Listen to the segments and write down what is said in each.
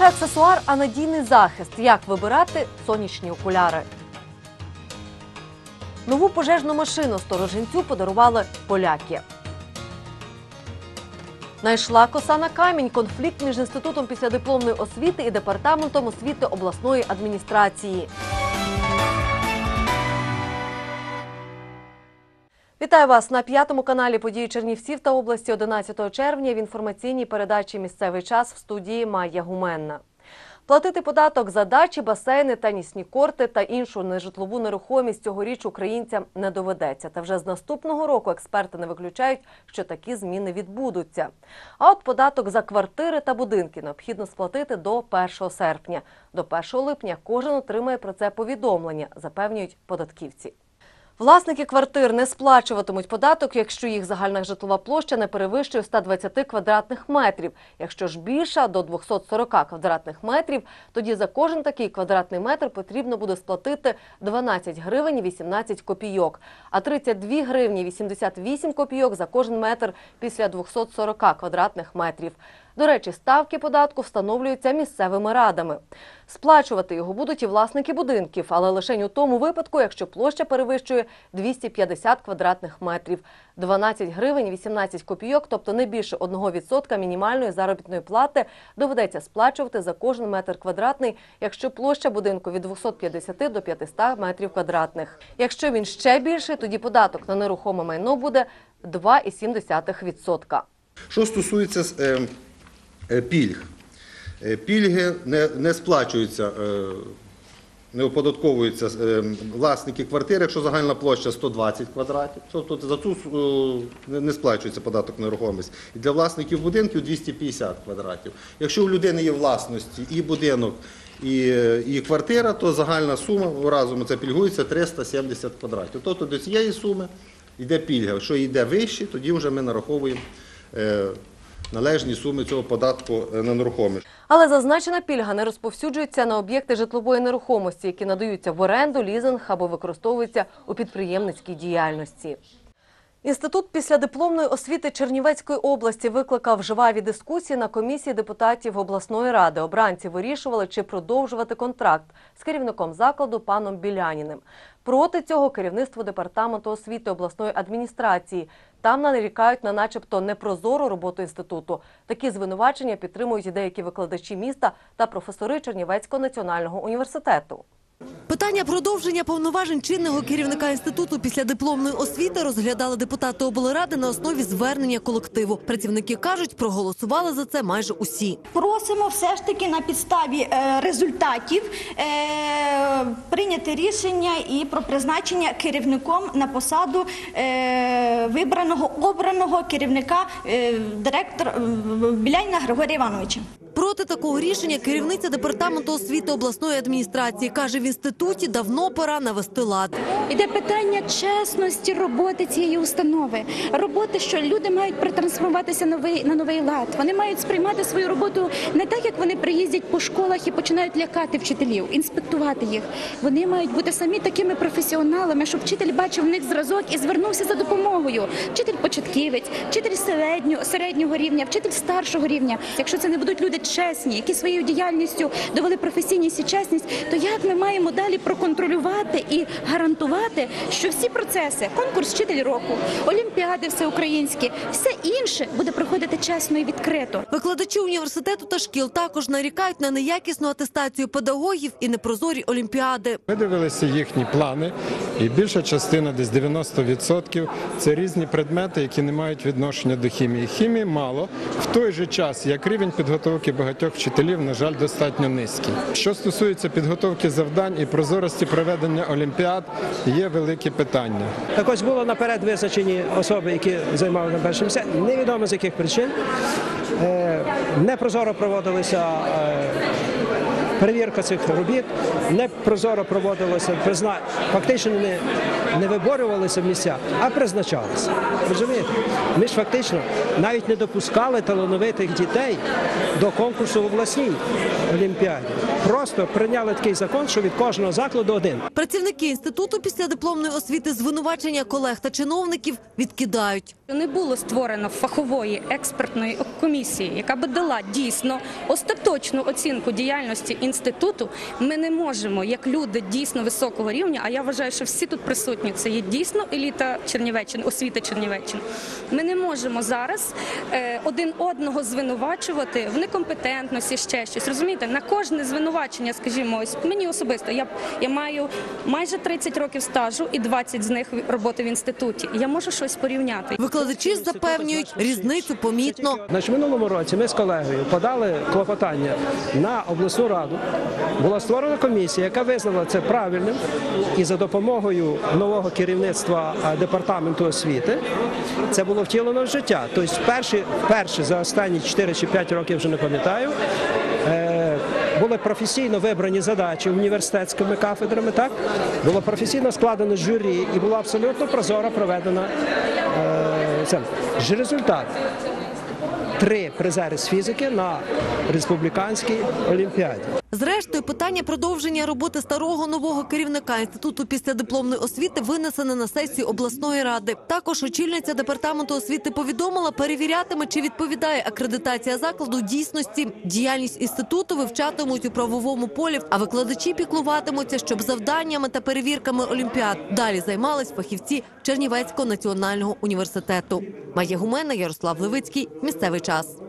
лише аксесуар, а надійний захист. Як вибирати сонячні окуляри? Нову пожежну машину сторожинцю подарували поляки. Найшла коса на камінь конфлікт між інститутом післядипломної освіти і департаментом освіти обласної адміністрації. Вітаю вас на п'ятому каналі події Чернівців та області 11 червня. В інформаційній передачі Місцевий час в студії Майя Гуменна. Платити податок за дачі, басейни, тенісні корти та іншу нежитлову нерухомість цьогоріч українцям не доведеться. Та вже з наступного року експерти не виключають, що такі зміни відбудуться. А от податок за квартири та будинки необхідно сплатити до 1 серпня. До 1 липня кожен отримає про це повідомлення, запевнюють податківці. Власники квартир не сплачуватимуть податок, якщо їх загальна житлова площа не перевищує 120 квадратних метрів. Якщо ж більша до 240 квадратних метрів, тоді за кожен такий квадратний метр потрібно буде сплатити 12 гривень 18 копійок, а 32 гривні 88 копійок за кожен метр після 240 квадратних метрів. До речі, ставки податку встановлюються місцевими радами. Сплачувати його будуть і власники будинків, але лише у тому випадку, якщо площа перевищує 250 квадратних метрів. 12 гривень 18 копійок, тобто не більше 1% мінімальної заробітної плати, доведеться сплачувати за кожен метр квадратний, якщо площа будинку від 250 до 500 метрів квадратних. Якщо він ще більший, тоді податок на нерухоме майно буде 2,7%. Що стосується е, пільг, Е, пільги не, не сплачуються, е, не оподатковуються е, власники квартир, якщо загальна площа 120 квадратів, тобто за е, не- сплачується податок на нерухомість. І для власників будинків 250 квадратів. Якщо у людини є власності і будинок, і, е, і квартира, то загальна сума разом це пільгується 370 квадратів. Тобто до цієї суми йде пільга. Якщо йде вище, тоді вже ми нараховуємо е, належні суми цього податку е, на нерухомість. Але зазначена пільга не розповсюджується на об'єкти житлової нерухомості, які надаються в оренду, лізинг або використовуються у підприємницькій діяльності. Інститут післядипломної освіти Чернівецької області викликав жваві дискусії на комісії депутатів обласної ради. Обранці вирішували, чи продовжувати контракт з керівником закладу паном Біляніним. Проти цього керівництво департаменту освіти обласної адміністрації. Там нарікають на начебто непрозору роботу інституту. Такі звинувачення підтримують і деякі викладачі міста та професори Чернівецького національного університету. Питання продовження повноважень чинного керівника інституту після дипломної освіти розглядали депутати облради на основі звернення колективу. Працівники кажуть, проголосували за це майже усі. Просимо все ж таки на підставі е, результатів е, прийняти рішення і про призначення керівником на посаду е, вибраного обраного керівника директора Біляйна Григорія Івановича. Проти такого рішення керівниця департаменту освіти обласної адміністрації каже, в інституті давно пора навести лад. Іде питання чесності роботи цієї установи, роботи, що люди мають протрансформуватися новий на новий лад. Вони мають сприймати свою роботу не так, як вони приїздять по школах і починають лякати вчителів, інспектувати їх. Вони мають бути самі такими професіоналами, щоб вчитель бачив в них зразок і звернувся за допомогою. Вчитель початківець, вчитель середнього, середнього рівня, вчитель старшого рівня. Якщо це не будуть люди чесні, які своєю діяльністю довели професійність і чесність, то як ми маємо далі проконтролювати і гарантувати, що всі процеси, конкурс вчитель року, олімпіади всеукраїнські, все інше буде проходити чесно і відкрито. Викладачі університету та шкіл також нарікають на неякісну атестацію педагогів і непрозорі олімпіади. Ми дивилися їхні плани, і більша частина, десь 90%, це різні предмети, які не мають відношення до хімії. Хімії мало в той же час, як рівень підготовки багатьох вчителів, на жаль, достатньо низький. Що стосується підготовки завдань і прозорості проведення олімпіад, є великі питання. Так ось було наперед визначені особи, які займали на першому місці, невідомо з яких причин. Е, Непрозоро проводилися е, перевірка цих робіт не прозоро проводилася, призна... фактично не, не виборювалися в місцях, а призначалися. Розумієте? Ми ж фактично навіть не допускали талановитих дітей до конкурсу в обласній олімпіаді. Просто прийняли такий закон, що від кожного закладу один. Працівники інституту після дипломної освіти звинувачення колег та чиновників відкидають. Не було створено фахової експертної комісії, яка би дала дійсно остаточну оцінку діяльності інституту. Ми не можемо, як люди дійсно високого рівня. А я вважаю, що всі тут присутні це є дійсно еліта Чернівеччини, освіти Чернівеччини. Ми не можемо зараз е, один одного звинувачувати в некомпетентності, ще щось. Розумієте, на кожне звинувачення, скажімо, ось мені особисто, я я маю майже 30 років стажу і 20 з них роботи в інституті. Я можу щось порівняти. Викладачі запевнюють, різницю помітно. Значить, минулому році ми з колегою подали клопотання на обласну раду. Була створена комісія, яка визнала це правильним, і за допомогою нового керівництва департаменту освіти це було втілено в життя. Тобто, вперше, вперше за останні 4 чи 5 років вже не пам'ятаю. е, Були професійно вибрані задачі університетськими кафедрами, так було професійно складено журі і була абсолютно прозоро проведена е, це. Результат три призери з фізики на республіканській олімпіаді. Зрештою, питання продовження роботи старого нового керівника інституту після дипломної освіти винесене на сесію обласної ради. Також очільниця департаменту освіти повідомила, перевірятиме, чи відповідає акредитація закладу дійсності. Діяльність інституту вивчатимуть у правовому полі, а викладачі піклуватимуться, щоб завданнями та перевірками олімпіад далі займались фахівці Чернівецького національного університету. Майя Гумена, Ярослав Левицький. Місцевий час.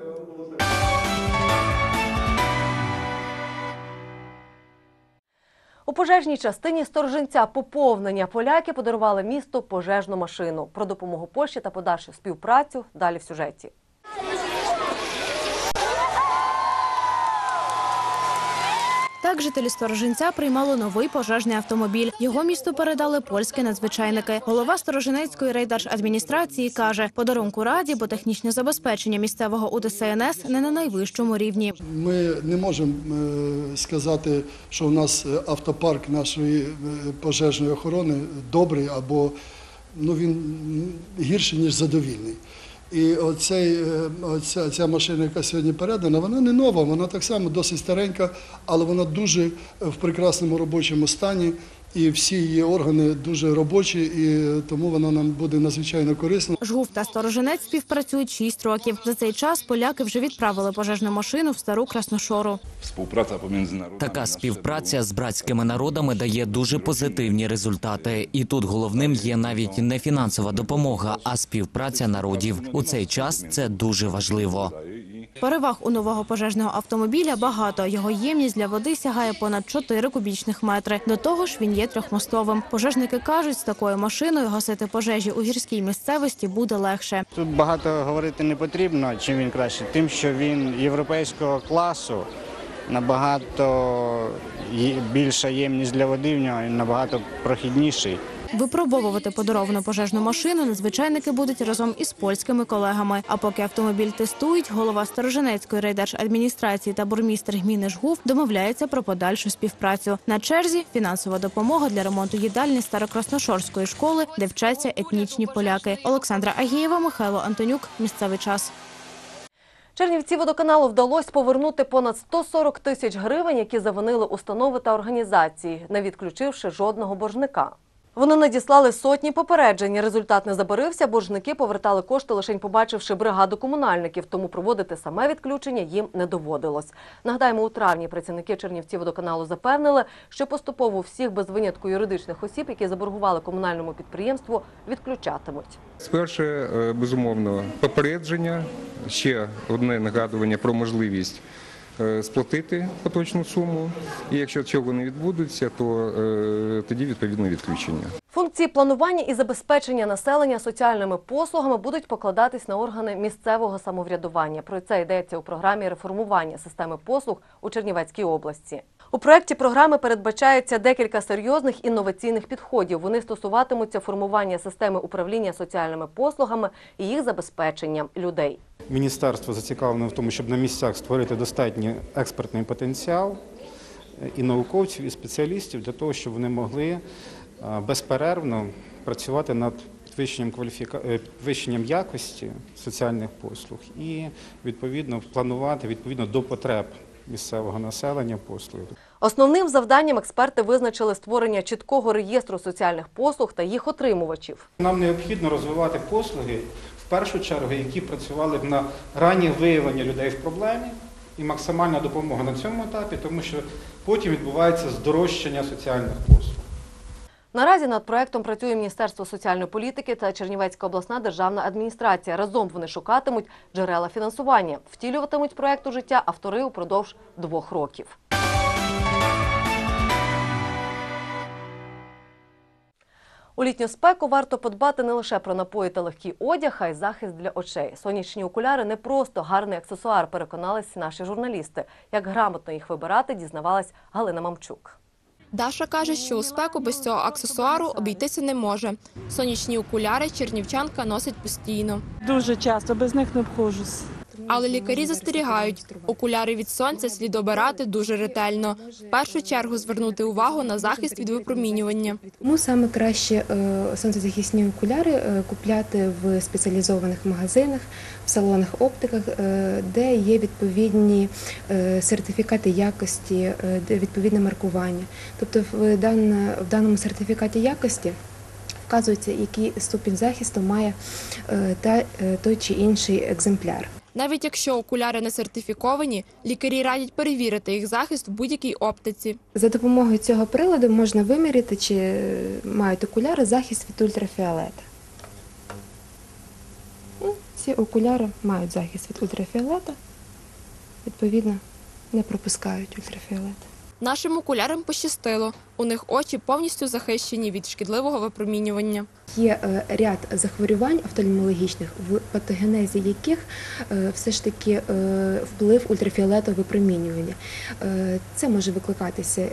У пожежній частині сторожинця поповнення поляки подарували місту пожежну машину. Про допомогу Польщі та подальшу співпрацю далі в сюжеті. Так жителі Сторожинця приймали новий пожежний автомобіль. Його місту передали польські надзвичайники. Голова Сторожинецької райдержадміністрації каже, подарунку раді, бо технічне забезпечення місцевого УДСНС не на найвищому рівні. Ми не можемо е, сказати, що у нас е, автопарк нашої е, пожежної охорони добрий або ну, він гірший, ніж задовільний. І оцей, е, оця, ця машина, яка сьогодні передана, вона не нова, вона так само досить старенька, але вона дуже е, в прекрасному робочому стані. І всі її органи дуже робочі, і тому вона нам буде надзвичайно корисна. Жгув та Сторожинець співпрацюють 6 років. За цей час поляки вже відправили пожежну машину в стару Красношору. Співпраця поміж народами. Така співпраця з братськими народами дає дуже позитивні результати. І тут головним є навіть не фінансова допомога, а співпраця народів. У цей час це дуже важливо. Переваг у нового пожежного автомобіля багато. Його ємність для води сягає понад 4 кубічних метри. До того ж, він є трьохмостовим. Пожежники кажуть, з такою машиною гасити пожежі у гірській місцевості буде легше. Тут багато говорити не потрібно, чим він краще, тим, що він європейського класу, набагато більша ємність для води в нього і набагато прохідніший. Випробовувати подаровану пожежну машину надзвичайники будуть разом із польськими колегами. А поки автомобіль тестують, голова Сторожинецької райдержадміністрації та бурмістр гміни Жгув домовляються про подальшу співпрацю. На черзі фінансова допомога для ремонту їдальні Старокрасношорської школи, де вчаться етнічні поляки. Олександра Агієва, Михайло Антонюк. Місцевий час. Чернівці водоканалу вдалося повернути понад 140 тисяч гривень, які завинили установи та організації, не відключивши жодного боржника. Вони надіслали сотні попереджень. Результат не забарився. Боржники повертали кошти, лише побачивши бригаду комунальників. Тому проводити саме відключення їм не доводилось. Нагадаємо, у травні працівники Чернівці водоканалу запевнили, що поступово всіх без винятку юридичних осіб, які заборгували комунальному підприємству, відключатимуть. Спершу, е, безумовно, попередження, ще одне нагадування про можливість сплатити поточну суму. І якщо цього не відбудеться, то е, тоді відповідно відключення. Функції планування і забезпечення населення соціальними послугами будуть покладатись на органи місцевого самоврядування. Про це йдеться у програмі реформування системи послуг у Чернівецькій області. У проєкті програми передбачається декілька серйозних інноваційних підходів. Вони стосуватимуться формування системи управління соціальними послугами і їх забезпеченням людей. Міністерство зацікавлене в тому, щоб на місцях створити достатній експертний потенціал і науковців, і спеціалістів для того, щоб вони могли е, безперервно працювати над підвищенням кваліфіка... е, якості соціальних послуг і відповідно планувати відповідно до потреб місцевого населення послуги. Основним завданням експерти визначили створення чіткого реєстру соціальних послуг та їх отримувачів. Нам необхідно розвивати послуги в першу чергу, які працювали б на раннє виявлення людей в проблемі і максимальна допомога на цьому етапі, тому що потім відбувається здорожчання соціальних послуг. Наразі над проектом працює Міністерство соціальної політики та Чернівецька обласна державна адміністрація. Разом вони шукатимуть джерела фінансування. Втілюватимуть проект у життя автори упродовж двох років. У літню спеку варто подбати не лише про напої та легкий одяг, а й захист для очей. Сонячні окуляри не просто гарний аксесуар, переконались наші журналісти. Як грамотно їх вибирати, дізнавалась Галина Мамчук. Даша каже, що у спеку без цього аксесуару обійтися не може. Сонячні окуляри чернівчанка носить постійно. Дуже часто без них не обходжусь. Але лікарі застерігають, окуляри від сонця слід обирати дуже ретельно. В першу чергу звернути увагу на захист від випромінювання. Тому саме краще е, сонцезахисні окуляри е, купляти в спеціалізованих магазинах, в салонах оптиках, е, де є відповідні сертифікати якості, відповідне маркування. Тобто в, дан- в даному сертифікаті якості вказується, який ступінь захисту має та, той чи інший екземпляр. Навіть якщо окуляри не сертифіковані, лікарі радять перевірити їх захист в будь-якій оптиці. За допомогою цього приладу можна виміряти, чи мають окуляри захист від ультрафіолета. І ці окуляри мають захист від ультрафіолета, відповідно, не пропускають ультрафіолет. Нашим окулярам пощастило. У них очі повністю захищені від шкідливого випромінювання. Є е, ряд захворювань офтальмологічних, в патогенезі яких е, все ж таки е, вплив ультрафіолетового випромінювання. Це може викликатися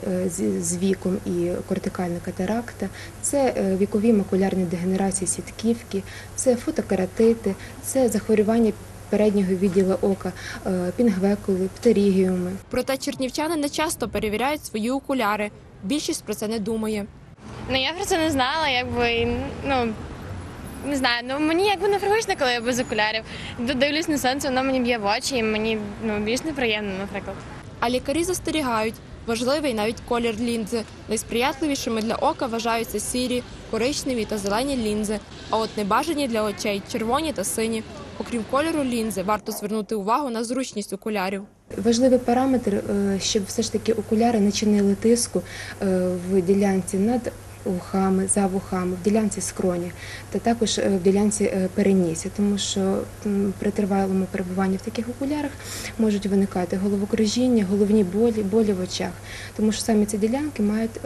з- віком і кортикальна катаракта, це вікові макулярні дегенерації сітківки, це фотокератити, це захворювання переднього відділу ока, е, пінгвекули, птерігіуми. Проте чернівчани не часто перевіряють свої окуляри. Більшість про це не думає. Ну я про це не знала, якби ну не знаю. Ну мені якби непривично, коли я без окулярів. Дивлюсь на сонце, воно мені б'є в очі, і мені ну більш неприємно, наприклад. А лікарі застерігають, важливий навіть колір лінзи. Найсприятливішими для ока вважаються сірі, коричневі та зелені лінзи, а от небажані для очей червоні та сині. Окрім кольору лінзи, варто звернути увагу на зручність окулярів. Важливий параметр, е, щоб все ж таки окуляри не чинили тиску е, в ділянці над вухами, за вухами, в ділянці скроні та також е, в ділянці перенісся, тому що при тривалому перебуванні в таких окулярах можуть виникати головокружіння, головні болі, болі в очах, тому що саме ці ділянки мають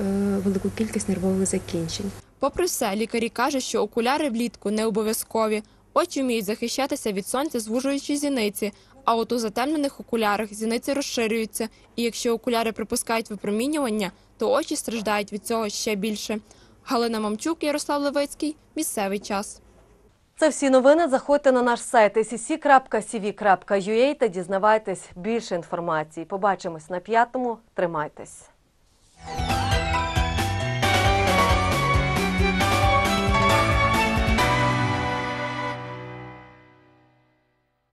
велику кількість нервових закінчень. Попри все, лікарі кажуть, що окуляри влітку не обов'язкові. Очі вміють захищатися від сонця, звужуючи зіниці. А от у затемнених окулярах зіниці розширюються, і якщо окуляри припускають випромінювання, то очі страждають від цього ще більше. Галина Мамчук, Ярослав Левицький. Місцевий час. Це всі новини. Заходьте на наш сайт sc.cv.ua та дізнавайтесь більше інформації. Побачимось на п'ятому. Тримайтесь.